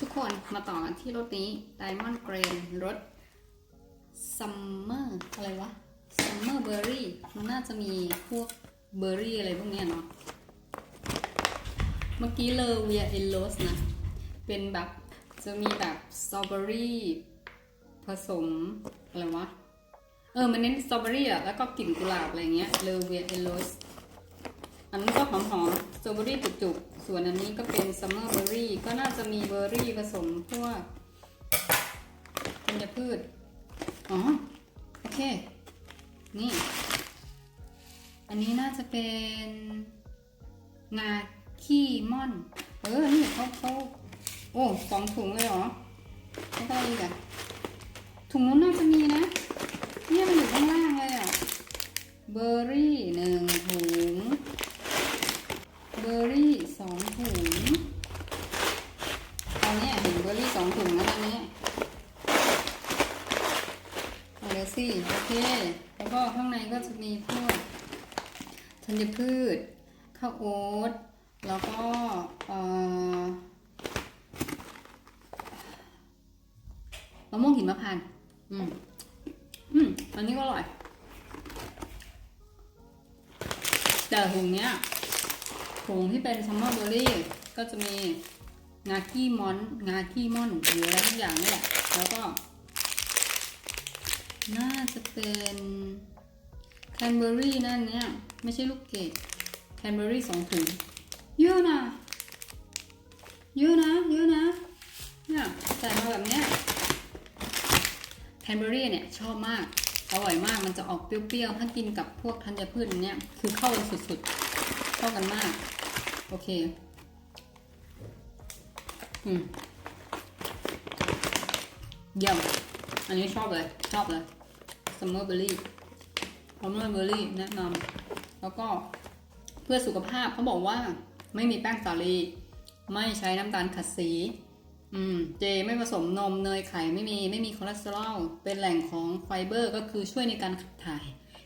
ทุกคนมาต่อกันที่รถนี้ Diamond Grain รถ Summer อะไรวะ Summer Berry มันน่าจะมีพวกเบอร์รี่อะไรพวกเนี้ยเนาะ เมื่อกี้เลเวียเอลโลสนะ เป็นแบบจะมีแบบสตรอเบอรี่ผสมอะไรวะ เออ มันเน้นสตรอเบอรี่อะแล้วก็กลิ่นกุหลาบอะไรเงี้ยเลเวียเอลโลสอันนั้นก็หอมๆสตรอเบอรี่จุกๆ ส่วนอันนี้ก็เป็นซัมเมอร์เบอร์รี่ก็น่าจะมีเบอร์รี่ผสมพวกธัญพืช อ๋อ โอเค นี่ อันนี้น่าจะเป็นงาขี้ม่อน เออ นี่เขาเขาโอ้สองถุงเลยเหรอแล้วก็อะไรอีกอะถุงนู้นน่าจะมีนะ เนี่ยมันอยู่ข้างล่างเลยอะเบอร์รี่หนึ่งถุง เบอร์รี่สองถุงตอนนี้เห็นเบอร์รี่สองถุงแล้วตอนนี้เอาเลย สิ โอเค แล้วก็ข้างในก็จะมีพวกธัญพืช ข้าวโอ๊ต แล้วก็มะม่วงหิมพานต์อืม อืม อันนี้ก็อร่อย แต่ถุงเนี้ยถุงที่เป็นซัมเมอร์เบอร์รี่ก็จะมีงากี้มอน งากี้ม่อนหรืออะไรทุกอย่างนี่แหละ แล้วก็ น่าจะเป็นแคนเบอร์รี่นั่นเนี่ยไม่ใช่ลูกเกดแคนเบอร์รี่สองถุงเยอะนะเยอะนะเยอะนะเนี่ยใส่มาแบบเนี้ยแคนเบอร์รี่เนี่ยชอบมากอร่อยมากมันจะออกเปรี้ยวๆถ้ากินกับพวกธัญพืชเนี้ยคือเข้ากันสุดๆ เข้ากันมาก โอเค อืมเยี่ยมอันนี้ชอบเลย ชอบเลย Summer Berry Summer Berry แนะนำแล้วก็เพื่อสุขภาพเขาบอกว่าไม่มีแป้งสาลีไม่ใช้น้ำตาลขัดสี อืม เจไม่ผสมนมเนยไข่ไม่มีไม่มีคอเลสเตอรอลเป็นแหล่งของไฟเบอร์ ก็คือช่วยในการขับถ่าย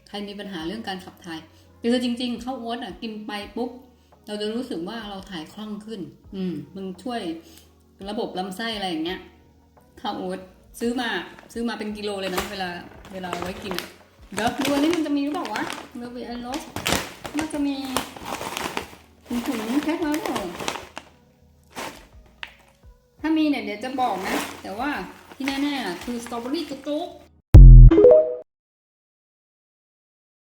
ใครมีปัญหาเรื่องการขับถ่ายคือจริง ๆ ข้าวโอ๊ตอะกินไปปุ๊บเราจะรู้สึกว่าเราถ่ายคล่องขึ้น อืม มันช่วยระบบลำไส้อะไรอย่างเงี้ยข้าวโอ๊ต ซื้อมาซื้อมาเป็นกิโลเลยนะ เวลาเวลาไว้กินเดี๋ยวดูอันนี้มันจะมีหรือเปล่าวะเมลเบอร์โรสน่าจะมีถุงถุงแพ็คแล้วเปล่าถ้ามีเนี่ยเดี๋ยวจะบอกนะ แต่ว่าที่แน่ๆคือสตรอเบอรี่จุก